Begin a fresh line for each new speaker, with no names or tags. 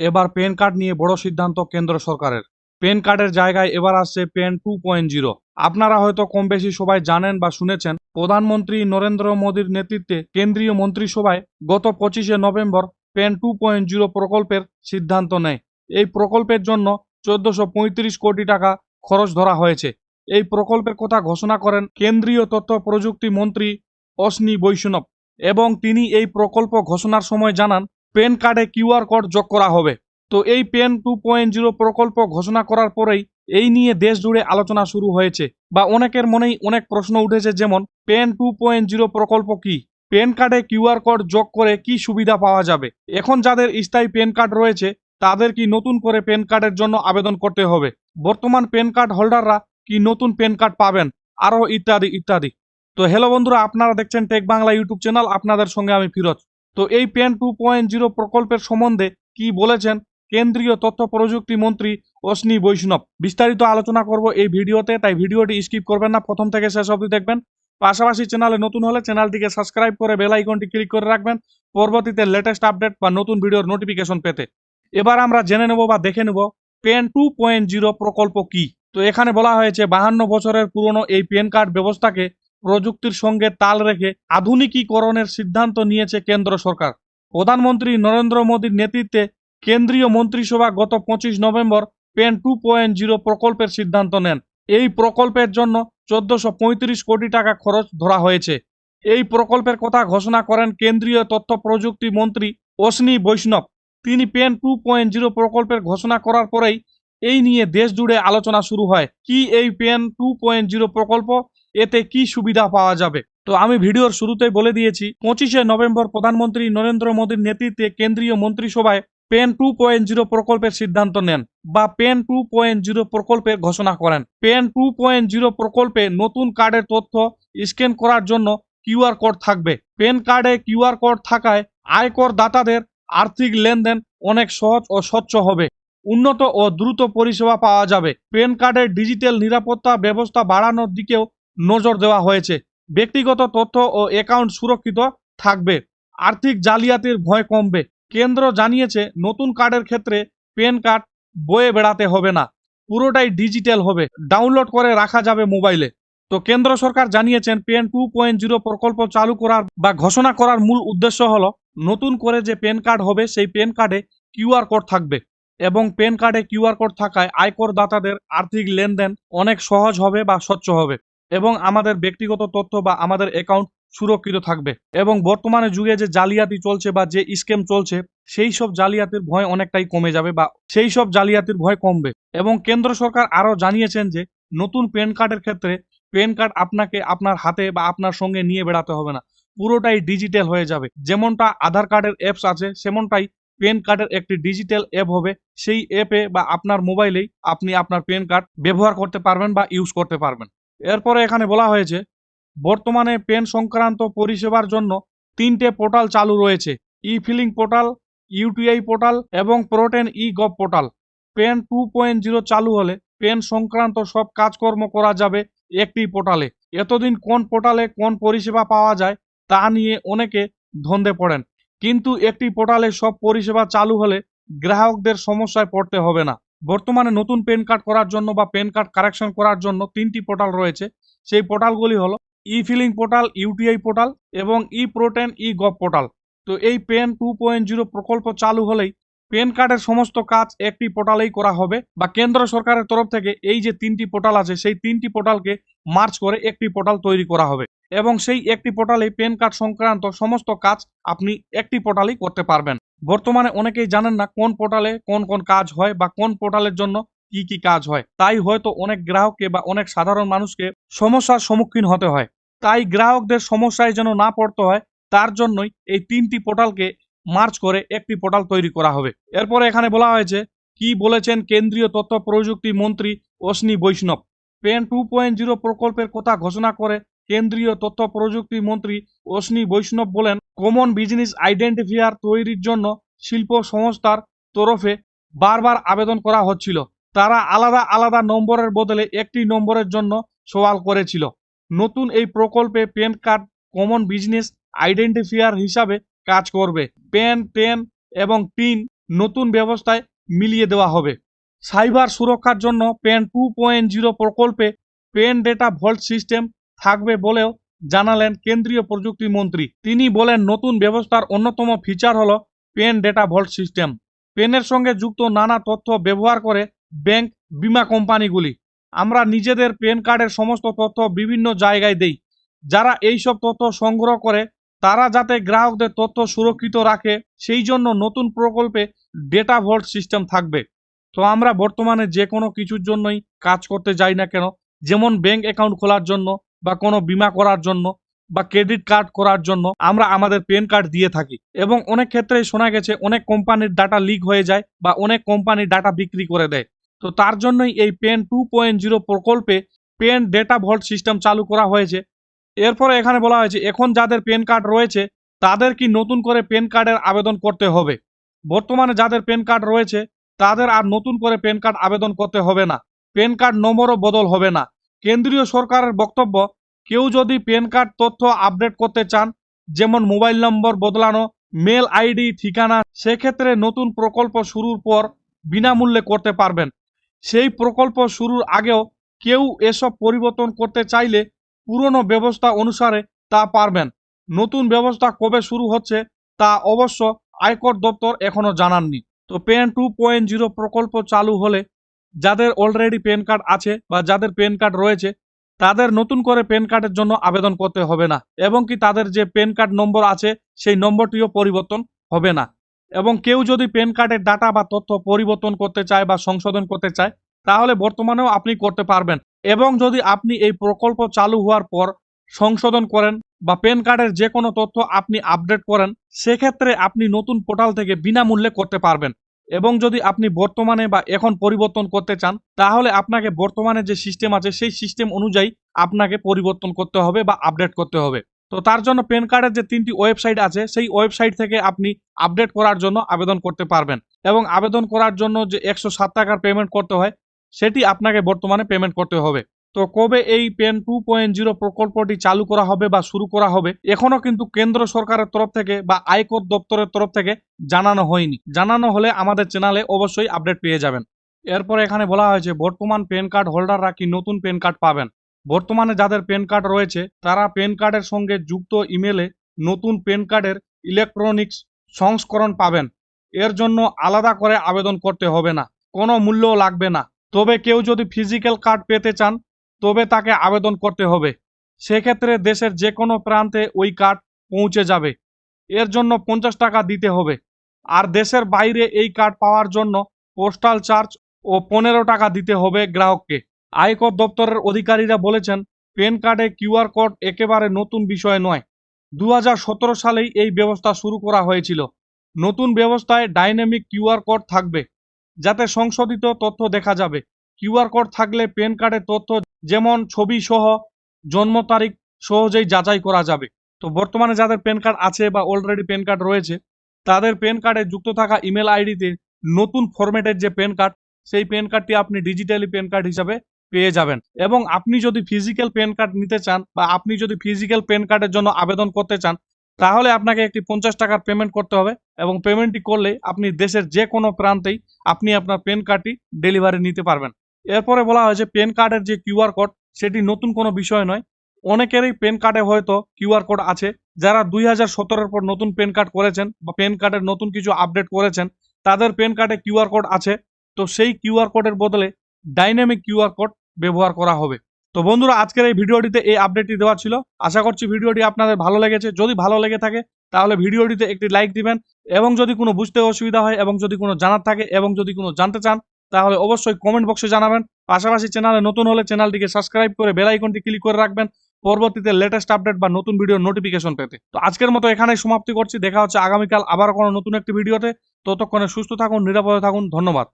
এবার pan card নিয়ে বড় সিদ্ধান্ত কেন্দ্র সরকারের। প্যান কার্ডের জায়গায় এবার আসছে প্যান টু পয়েন্ট জিরো আপনারা হয়তো কম বেশি সবাই জানেন বা শুনেছেন, প্রধানমন্ত্রী নরেন্দ্র মোদীর নেতৃত্বে কেন্দ্রীয় মন্ত্রিসভায় গত পঁচিশে নভেম্বর প্যান টু পয়েন্ট জিরো প্রকল্পের সিদ্ধান্ত নেয়। এই প্রকল্পের জন্য চোদ্দশো কোটি টাকা খরচ ধরা হয়েছে। এই প্রকল্পের কথা ঘোষণা করেন কেন্দ্রীয় তথ্য প্রযুক্তি মন্ত্রী অশ্নি বৈষ্ণব এবং তিনি এই প্রকল্প ঘোষণার সময় জানান প্যান কার্ডে কিউআর কোড যোগ করা হবে। তো এই পেন টু পয়েন্ট জিরো প্রকল্প ঘোষণা করার পরেই এই নিয়ে দেশ জুড়ে আলোচনা শুরু হয়েছে। বা অনেকের মনেই অনেক প্রশ্ন উঠেছে যেমন পেন টু পয়েন্ট জিরো প্রকল্প কি? পেন কার্ডে কিউআর কোড যোগ করে কি সুবিধা পাওয়া যাবে? এখন যাদের স্থায়ী পেন কার্ড রয়েছে, তাদের কি নতুন করে পেন কার্ডের জন্য আবেদন করতে হবে? বর্তমান পেন কার্ড হোল্ডাররা কি নতুন পেন কার্ড পাবেন? আরও ইত্যাদি ইত্যাদি। তো হ্যালো বন্ধুরা, আপনারা দেখছেন টেক বাংলা ইউটিউব চ্যানেল আপনাদের সঙ্গে আমি ফিরোজ। তো এই পেন টু পয়েন্ট জিরো প্রকল্পের সম্বন্ধে কি বলেছেন কেন্দ্রীয় তথ্য প্রযুক্তি মন্ত্রী অশ্নি বৈষ্ণব? বিস্তারিত আলোচনা করব এই ভিডিওতে, তাই ভিডিওটি স্কিপ করবেন না, প্রথম থেকে শেষ অবধি দেখবেন। পাশাপাশি চ্যানেলে নতুন হলে চ্যানেলটিকে সাবস্ক্রাইব করে বেল আইকনটি ক্লিক করে রাখবেন, পরবর্তীতে লেটেস্ট আপডেট বা নতুন ভিডিওর নোটিফিকেশন পেতে। এবার আমরা জেনে নেব বা দেখে নেব পেন টু পয়েন্ট জিরো প্রকল্প কি? তো এখানে বলা হয়েছে, বাহান্ন বছরের পুরনো এই পেন কার্ড ব্যবস্থাকে প্রযুক্তির সঙ্গে তাল রেখে আধুনিকীকরণের সিদ্ধান্ত নিয়েছে কেন্দ্র সরকার। প্রধানমন্ত্রী নরেন্দ্র মোদীর নেতৃত্বে কেন্দ্রীয় মন্ত্রিসভা গত পঁচিশ নভেম্বর পেন টু পয়েন্ট জিরো প্রকল্পের সিদ্ধান্ত নেন। এই প্রকল্পের জন্য চোদ্দশো কোটি টাকা খরচ ধরা হয়েছে। এই প্রকল্পের কথা ঘোষণা করেন কেন্দ্রীয় তথ্য প্রযুক্তি মন্ত্রী অশ্নি বৈষ্ণব। তিনি পেন টু পয়েন্ট জিরো প্রকল্পের ঘোষণা করার পরেই এই নিয়ে দেশ জুড়ে আলোচনা শুরু হয়। কি এই পেন টু পয়েন্ট জিরো প্রকল্প এতে কি সুবিধা পাওয়া যাবে? তো আমি ভিডিওর শুরুতেই বলে দিয়েছি, পঁচিশে নভেম্বর প্রধানমন্ত্রী নরেন্দ্র মোদীর নেতৃত্বে কেন্দ্রীয় মন্ত্রিসভায় পেন টু পয়েন্ট জিরো প্রকল্পের সিদ্ধান্ত নেন বা পেন টু পয়েন্ট জিরো প্রকল্পের ঘোষণা করেন। পেন টু পয়েন্ট জিরো প্রকল্পে নতুন কার্ডের তথ্য স্ক্যান করার জন্য কিউআর কোড থাকবে। পেন কার্ডে কিউআর কোড থাকায় আয়কর দাতাদের আর্থিক লেনদেন অনেক সহজ ও স্বচ্ছ হবে। উন্নত ও দ্রুত পরিষেবা পাওয়া যাবে। পেন কার্ডের ডিজিটাল নিরাপত্তা ব্যবস্থা বাড়ানোর দিকেও নজর দেওয়া হয়েছে। ব্যক্তিগত তথ্য ও অ্যাকাউন্ট সুরক্ষিত থাকবে। আর্থিক জালিয়াতির ভয় কমবে। কেন্দ্র জানিয়েছে, নতুন কার্ডের ক্ষেত্রে পেন কার্ড বয়ে বেড়াতে হবে না। পুরোটাই ডিজিটাল হবে। ডাউনলোড করে রাখা যাবে মোবাইলে তো কেন্দ্র সরকার জানিয়েছেন পেন টু পয়েন্ট জিরো প্রকল্প চালু করার বা ঘোষণা করার মূল উদ্দেশ্য হলো, নতুন করে যে পেন কার্ড হবে, সেই পেন কার্ডে কিউআর কোড থাকবে। এবং পেন কার্ডে কিউআর কোড থাকায় আয়কর দাতাদের আর্থিক লেনদেন অনেক সহজ হবে বা স্বচ্ছ হবে। এবং আমাদের ব্যক্তিগত তথ্য বা আমাদের অ্যাকাউন্ট সুরক্ষিত থাকবে। এবং বর্তমানে যুগে যে জালিয়াতি চলছে বা যে স্ক্যাম চলছে, সেই সব জালিয়াতির ভয় অনেকটাই কমে যাবে বা সেই সব জালিয়াতির ভয় কমবে। এবং কেন্দ্র সরকার আরও জানিয়েছেন যে, নতুন পেন কার্ডের ক্ষেত্রে পেন কার্ড আপনাকে আপনার হাতে বা আপনার সঙ্গে নিয়ে বেড়াতে হবে না। পুরোটাই ডিজিটাল হয়ে যাবে। যেমনটা আধার কার্ডের অ্যাপস আছে, সেমনটাই পেন কার্ডের একটি ডিজিটাল অ্যাপ হবে। সেই অ্যাপে বা আপনার মোবাইলেই আপনি আপনার পেন কার্ড ব্যবহার করতে পারবেন বা ইউজ করতে পারবেন। এরপরে এখানে বলা হয়েছে, বর্তমানে পেন সংক্রান্ত পরিষেবার জন্য তিনটে পোর্টাল চালু রয়েছে e filing portal UTI portal এবং Protean e gov portal. PAN two point zero চালু হলে পেন সংক্রান্ত সব কাজকর্ম করা যাবে একটি পোর্টালে। এতদিন কোন পোর্টালে কোন পরিষেবা পাওয়া যায় তা নিয়ে অনেকে ধন্দে পড়েন। কিন্তু একটি পোর্টালে সব পরিষেবা চালু হলে গ্রাহকদের সমস্যায় পড়তে হবে না। বর্তমানে নতুন পেন কার্ড করার জন্য বা পেন কার্ড কারেকশন করার জন্য তিনটি পোর্টাল রয়েছে। সেই পোর্টালগুলি হলো e filing portal UTI portal এবং e protean e gov portal তো এই পেন টু পয়েন্ট জিরো প্রকল্প চালু হলেই পেন কার্ডের সমস্ত কাজ একটি পোর্টালেই করা হবে বা কেন্দ্র সরকারের তরফ থেকে এই যে তিনটি পোর্টাল আছে, সেই তিনটি পোর্টালকে মার্চ করে একটি পোর্টাল তৈরি করা হবে এবং সেই একটি পোর্টালে পেন কার্ড সংক্রান্ত সমস্ত কাজ আপনি একটি পোর্টালেই করতে পারবেন। বর্তমানে অনেকেই জানেন না কোন পোর্টালে কোন কোন কাজ হয় বা কোন পোর্টালের জন্য কি কি কাজ হয়। তাই হয়তো অনেক গ্রাহককে বা অনেক সাধারণ মানুষকে সমস্যার সম্মুখীন হতে হয়। তাই গ্রাহকদের সমস্যায় যেন না পড়তে হয়, তার জন্যই এই তিনটি পোর্টালকে মার্চ করে একটি পোর্টাল তৈরি করা হবে। এরপরে এখানে বলা হয়েছে, কি বলেছেন কেন্দ্রীয় তথ্য প্রযুক্তি মন্ত্রী অশ্নি বৈষ্ণব। পেন টু পয়েন্ট জিরো প্রকল্পের কথা ঘোষণা করে কেন্দ্রীয় তথ্য প্রযুক্তি মন্ত্রী অশ্নি বৈষ্ণব বলেন কমন বিজনেস আইডেন্টিফায়ার তৈরির জন্য শিল্প সংস্থার তরফে বারবার আবেদন করা হচ্ছিল। তারা আলাদা আলাদা নম্বরের বদলে একটি নম্বরের জন্য সওয়াল করেছিল। নতুন এই প্রকল্পে PAN card common business identifier হিসাবে কাজ করবে। পেন টেন এবং পিন নতুন ব্যবস্থায় মিলিয়ে দেওয়া হবে। সাইবার সুরক্ষার জন্য পেন টু পয়েন্ট জিরো প্রকল্পে পেন ডেটা ভল্ট সিস্টেম থাকবে বলেও জানালেন কেন্দ্রীয় প্রযুক্তি মন্ত্রী। তিনি বলেন, নতুন ব্যবস্থার অন্যতম ফিচার হলো পেন ডেটা ভল্ট সিস্টেম পেনের সঙ্গে যুক্ত নানা তথ্য ব্যবহার করে ব্যাংক বিমা কোম্পানিগুলি। আমরা নিজেদের পেন কার্ডের সমস্ত তথ্য বিভিন্ন জায়গায় দেই। যারা এইসব তথ্য সংগ্রহ করে, তারা যাতে গ্রাহকদের তথ্য সুরক্ষিত রাখে, সেই জন্য নতুন প্রকল্পে ডেটা ভল্ট সিস্টেম থাকবে। তো আমরা বর্তমানে যে কোনো কিছুর জন্যই কাজ করতে যাই না কেন, যেমন ব্যাংক অ্যাকাউন্ট খোলার জন্য বা কোনো বিমা করার জন্য বা ক্রেডিট কার্ড করার জন্য আমরা আমাদের পেন কার্ড দিয়ে থাকি। এবং অনেক ক্ষেত্রেই শোনা গেছে, অনেক কোম্পানির ডাটা লিক হয়ে যায় বা অনেক কোম্পানি ডাটা বিক্রি করে দেয়। তো তার জন্যই এই পেন টু পয়েন্ট জিরো প্রকল্পে পেন ডেটা ভল্ট সিস্টেম চালু করা হয়েছে। এরপরে এখানে বলা হয়েছে, এখন যাদের পেন কার্ড রয়েছে, তাদের কি নতুন করে পেন কার্ডের আবেদন করতে হবে? বর্তমানে যাদের পেন কার্ড রয়েছে, তাদের আর নতুন করে পেন কার্ড আবেদন করতে হবে না। পেন কার্ড নম্বরও বদল হবে না। কেন্দ্রীয় সরকারের বক্তব্য, কেউ যদি প্যান কার্ড তথ্য আপডেট করতে চান, যেমন মোবাইল নম্বর বদলানো মেল আইডি ঠিকানা, সেক্ষেত্রে নতুন প্রকল্প শুরুর পর বিনামূল্যে করতে পারবেন। সেই প্রকল্প শুরুর আগেও কেউ এসব পরিবর্তন করতে চাইলে পুরনো ব্যবস্থা অনুসারে তা পারবেন। নতুন ব্যবস্থা কবে শুরু হচ্ছে তা অবশ্য আয়কর দপ্তর এখনও জানাননি। তো পেন টু পয়েন্ট জিরো প্রকল্প চালু হলে যাদের অলরেডি পেন কার্ড আছে বা যাদের পেন কার্ড রয়েছে, তাদের নতুন করে পেন কার্ডের জন্য আবেদন করতে হবে না। এবং কি তাদের যে পেন কার্ড নম্বর আছে, সেই নম্বরটিও পরিবর্তন হবে না। এবং কেউ যদি পেন কার্ডের ডাটা বা তথ্য পরিবর্তন করতে চায় বা সংশোধন করতে চায়, তাহলে বর্তমানেও আপনি করতে পারবেন। এবং যদি আপনি এই প্রকল্প চালু হওয়ার পর সংশোধন করেন বা পেন কার্ডের যে কোনো তথ্য আপনি আপডেট করেন, সেক্ষেত্রে আপনি নতুন পোর্টাল থেকে বিনামূল্যে করতে পারবেন। এবং যদি আপনি বর্তমানে বা এখন পরিবর্তন করতে চান, তাহলে আপনাকে বর্তমানে যে সিস্টেম আছে, সেই সিস্টেম অনুযায়ী আপনাকে পরিবর্তন করতে হবে বা আপডেট করতে হবে। তো তার জন্য প্যান কার্ডের যে তিনটি ওয়েবসাইট আছে, সেই ওয়েবসাইট থেকে আপনি আপডেট করার জন্য আবেদন করতে পারবেন এবং আবেদন করার জন্য যে একশো সাত টাকার পেমেন্ট করতে হয়, সেটি আপনাকে বর্তমানে পেমেন্ট করতে হবে। তো কবে এই পেন টু পয়েন্ট জিরো প্রকল্পটি চালু করা হবে বা শুরু করা হবে, এখনও কিন্তু কেন্দ্র সরকারের তরফ থেকে বা আয়কর দপ্তরের তরফ থেকে জানানো হয়নি। জানানো হলে আমাদের চ্যানেলে অবশ্যই আপডেট পেয়ে যাবেন। এরপর এখানে বলা হয়েছে, বর্তমান পেন কার্ড হোল্ডাররা কি নতুন পেন কার্ড পাবেন? বর্তমানে যাদের পেন কার্ড রয়েছে, তারা পেন কার্ডের সঙ্গে যুক্ত ইমেলে নতুন পেন কার্ডের ইলেকট্রনিক্স সংস্করণ পাবেন। এর জন্য আলাদা করে আবেদন করতে হবে না, কোনো মূল্যও লাগবে না। তবে কেউ যদি ফিজিক্যাল কার্ড পেতে চান তবে তাকে আবেদন করতে হবে। সেক্ষেত্রে দেশের যে কোনো প্রান্তে ওই কার্ড পৌঁছে যাবে। এর জন্য পঞ্চাশ টাকা দিতে হবে। আর দেশের বাইরে এই কার্ড পাওয়ার জন্য পোস্টাল চার্জ ও পনেরো টাকা দিতে হবে গ্রাহককে। আয়কর দপ্তরের অধিকারীরা বলেছেন, পেন কার্ডে কিউআর কোড একেবারে নতুন বিষয় নয়। দু সালেই এই ব্যবস্থা শুরু করা হয়েছিল। নতুন ব্যবস্থায় ডাইনামিক কিউআর কোড থাকবে। যাতে সংশোধিত তথ্য দেখা যাবে। কিউআর কোড থাকলে পেন কার্ডের তথ্য যেমন ছবি সহ জন্ম তারিখ সহজেই যাচাই করা যাবে। তো বর্তমানে যাদের পেন কার্ড আছে বা অলরেডি পেন কার্ড রয়েছে, তাদের পেন কার্ডে যুক্ত থাকা ইমেল আইডিতে নতুন ফরম্যাটের যে পেন কার্ড সেই পেন কার্ডটি আপনি ডিজিটালি পেন কার্ড হিসাবে পেয়ে যাবেন। এবং আপনি যদি ফিজিক্যাল পেন কার্ড নিতে চান বা আপনি যদি ফিজিক্যাল পেন কার্ডের জন্য আবেদন করতে চান, তাহলে আপনাকে একটি পঞ্চাশ টাকার পেমেন্ট করতে হবে এবং পেমেন্টটি করলে আপনি দেশের যে কোনো প্রান্তেই আপনি আপনার পেন কার্ডটি ডেলিভারি নিতে পারবেন। এরপরে বলা হয়েছে পেন কার্ডের যে কিউআর কোড সেটি নতুন কোনো বিষয় নয়। অনেকেরই পেন কার্ডে হয়তো কিউআর কোড আছে। যারা দুই হাজার পর নতুন পেন কার্ড করেছেন বা পেন কার্ডের নতুন কিছু আপডেট করেছেন, তাদের পেন কার্ডে কিউআর কোড আছে। তো সেই কিউআর কোডের বদলে ডাইনামিক কিউআর কোড ব্যবহার করা হবে। তো বন্ধুরা, আজকের এই ভিডিওটিতে এই আপডেটটি দেওয়া ছিল। আশা করছি ভিডিওটি আপনাদের ভালো লেগেছে। যদি ভালো লেগে থাকে, তাহলে ভিডিওটিতে একটি লাইক দিবেন। এবং যদি কোনো বুঝতে অসুবিধা হয়, এবং যদি কোনো জানার থাকে, এবং যদি কোনো জানতে চান তাহলে অবশ্যই কমেন্ট বক্সে জানাবেন। পাশাপাশি চ্যানেলে নতুন হলে চ্যানেলটিকে সাবস্ক্রাইব করে বেল আইকনটি ক্লিক করে রাখবেন। পরবর্তীতে লেটেস্ট আপডেট বা নতুন ভিডিও নোটিফিকেশন পেতে। তো আজকের মতো এখানেই সমাপ্তি করছি। দেখা হচ্ছে আগামীকাল আবার কোনো নতুন একটি ভিডিওতে ততক্ষণে সুস্থ থাকুন, নিরাপদে থাকুন। ধন্যবাদ।